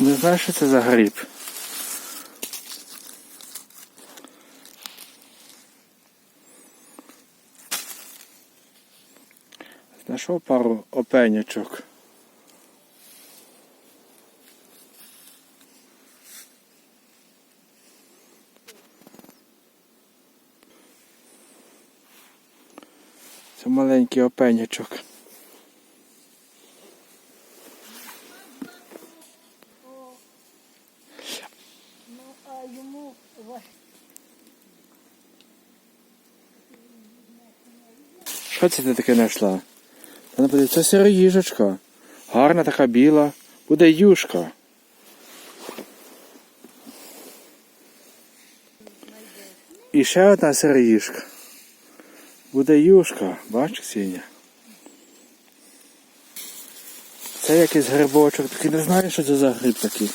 Не знаю, що це за гриб. Знайшов пару опенячок. Це маленький опенячок. Що це ти таке знайшла? Не подивись, це сироїжечка. Гарна така біла. Буде юшка. І ще одна сироїжка. Буде юшка, бачиш, Сіня? Це якийсь грибочок, такий не знаю, що це за гриб такий.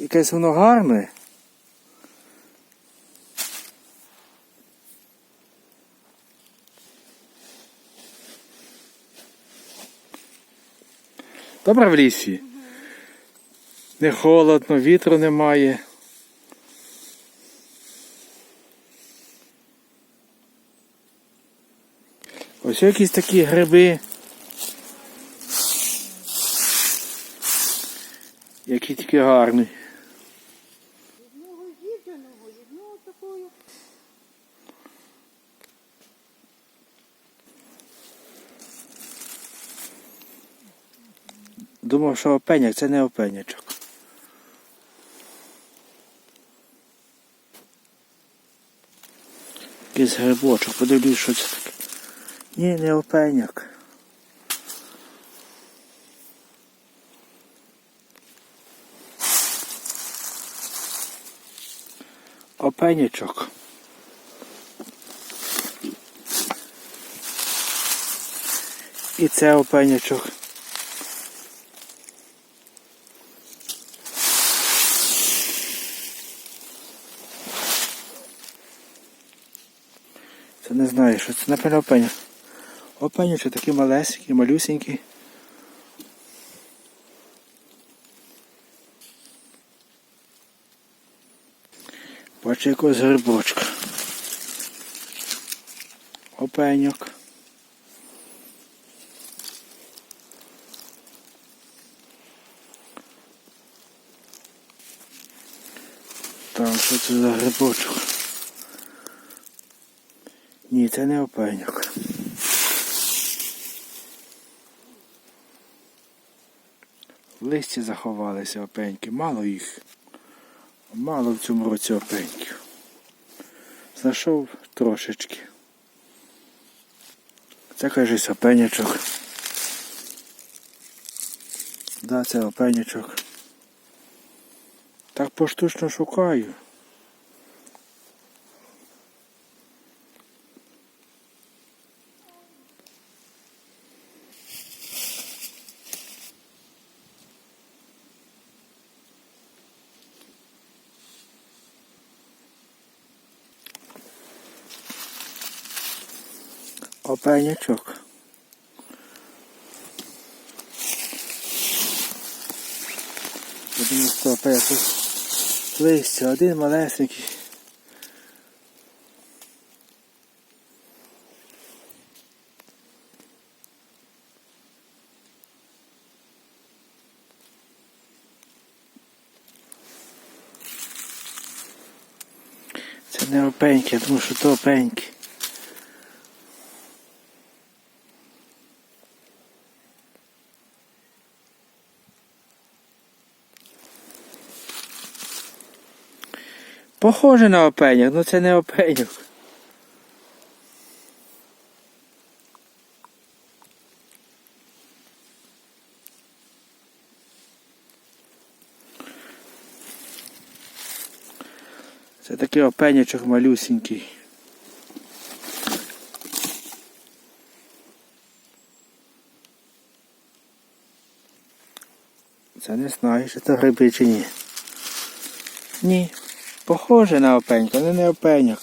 Якесь воно гарне. Добре в лісі. Не холодно, вітру немає. Ось якісь такі гриби. Які тільки гарні. Думав, що опеняк, це не опенячок. Якийсь грибочок, подивлюсь, що це таке. Ні, не опеняк. Опенячок. І це опенячок. Це не знаю, що це напевно опеня. Опеня, що такі малесенькі, малюсенькі. Бачу якогось грибочка. Опеньок. Там що це за грибочок? Ні, це не опеньок. В листі заховалися опеньки. Мало їх. Мало в цьому році опеньків. Знайшов трошечки. Це кажись опенячок. Да, це опенячок. Так поштучно шукаю. Опенячок. Що тут листя один малесенький. Це не опеньки, я думаю, що то опеньки. Похоже на опеняк, ну це не опеньок. Це такий опенячок малюсенький. Це не знаю, чи це гриби чи ні. Ні. Похоже на опеньку, але не опеньок.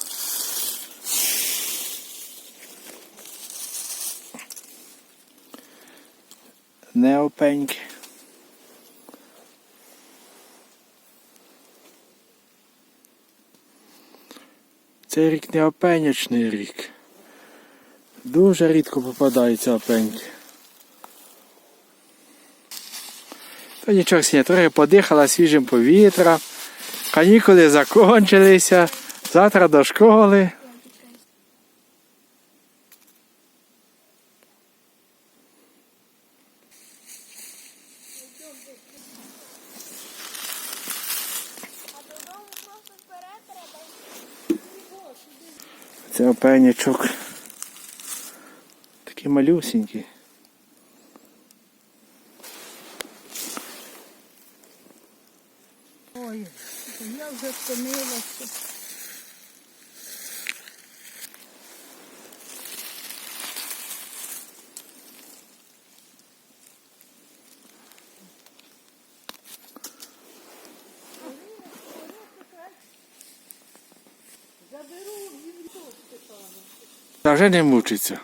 Не опеньки. Цей рік не опенячний рік. Дуже рідко попадаються опеньки. Та нічого сня, трохи подихала свіжим повітря. Канікули закончилися. Завтра до школи. Це опенячок. Такий малюсенький. Я вже втомилася. Та вже не мучиться.